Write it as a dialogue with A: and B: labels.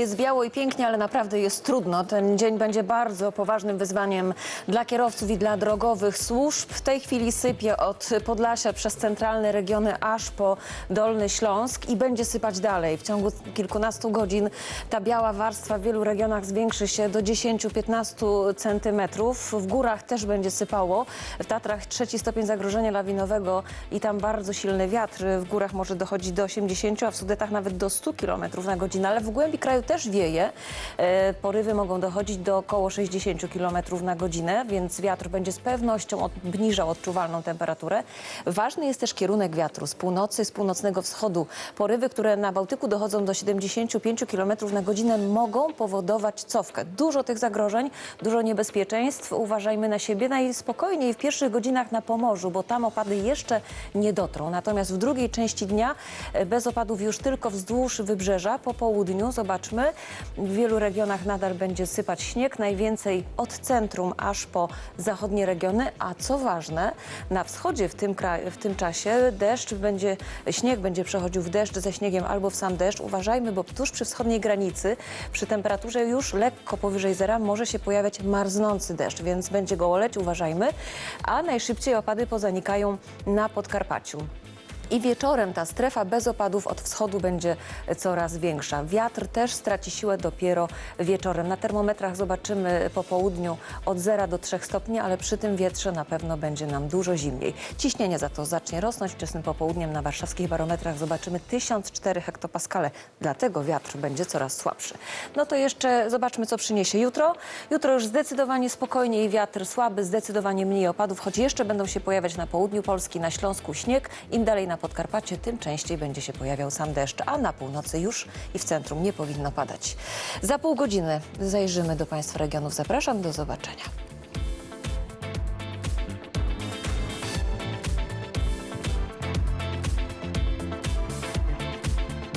A: Jest biało i pięknie, ale naprawdę jest trudno. Ten dzień będzie bardzo poważnym wyzwaniem dla kierowców i dla drogowych służb. W tej chwili sypie od Podlasia przez centralne regiony aż po Dolny Śląsk i będzie sypać dalej. W ciągu kilkunastu godzin ta biała warstwa w wielu regionach zwiększy się do 10-15 centymetrów. W górach też będzie sypało. W Tatrach trzeci stopień zagrożenia lawinowego i tam bardzo silny wiatr. W górach może dochodzić do 80, a w Sudetach nawet do 100 km na godzinę, ale w głębi kraju też wieje. E, Porywy mogą dochodzić do około 60 km na godzinę, więc wiatr będzie z pewnością obniżał odczuwalną temperaturę. Ważny jest też kierunek wiatru z północy, z północnego wschodu. Porywy, które na Bałtyku dochodzą do 75 km na godzinę mogą powodować cofkę. Dużo tych zagrożeń, dużo niebezpieczeństw. Uważajmy na siebie najspokojniej w pierwszych godzinach na Pomorzu, bo tam opady jeszcze nie dotrą. Natomiast w drugiej części dnia e, bez opadów już tylko wzdłuż wybrzeża. Po południu zobaczmy, w wielu regionach nadal będzie sypać śnieg, najwięcej od centrum aż po zachodnie regiony, a co ważne, na wschodzie w tym, kraju, w tym czasie deszcz będzie, śnieg będzie przechodził w deszcz ze śniegiem albo w sam deszcz. Uważajmy, bo tuż przy wschodniej granicy, przy temperaturze już lekko powyżej zera może się pojawiać marznący deszcz, więc będzie gołoleć, uważajmy, a najszybciej opady pozanikają na Podkarpaciu. I wieczorem ta strefa bez opadów od wschodu będzie coraz większa. Wiatr też straci siłę dopiero wieczorem. Na termometrach zobaczymy po południu od 0 do 3 stopni, ale przy tym wietrze na pewno będzie nam dużo zimniej. Ciśnienie za to zacznie rosnąć. Wczesnym popołudniem na warszawskich barometrach zobaczymy 1004 hektopaskale. Dlatego wiatr będzie coraz słabszy. No to jeszcze zobaczmy, co przyniesie jutro. Jutro już zdecydowanie spokojniej wiatr słaby, zdecydowanie mniej opadów, choć jeszcze będą się pojawiać na południu Polski, na Śląsku śnieg. Im dalej na Podkarpacie, tym częściej będzie się pojawiał sam deszcz, a na północy już i w centrum nie powinno padać. Za pół godziny zajrzymy do Państwa regionów. Zapraszam, do zobaczenia.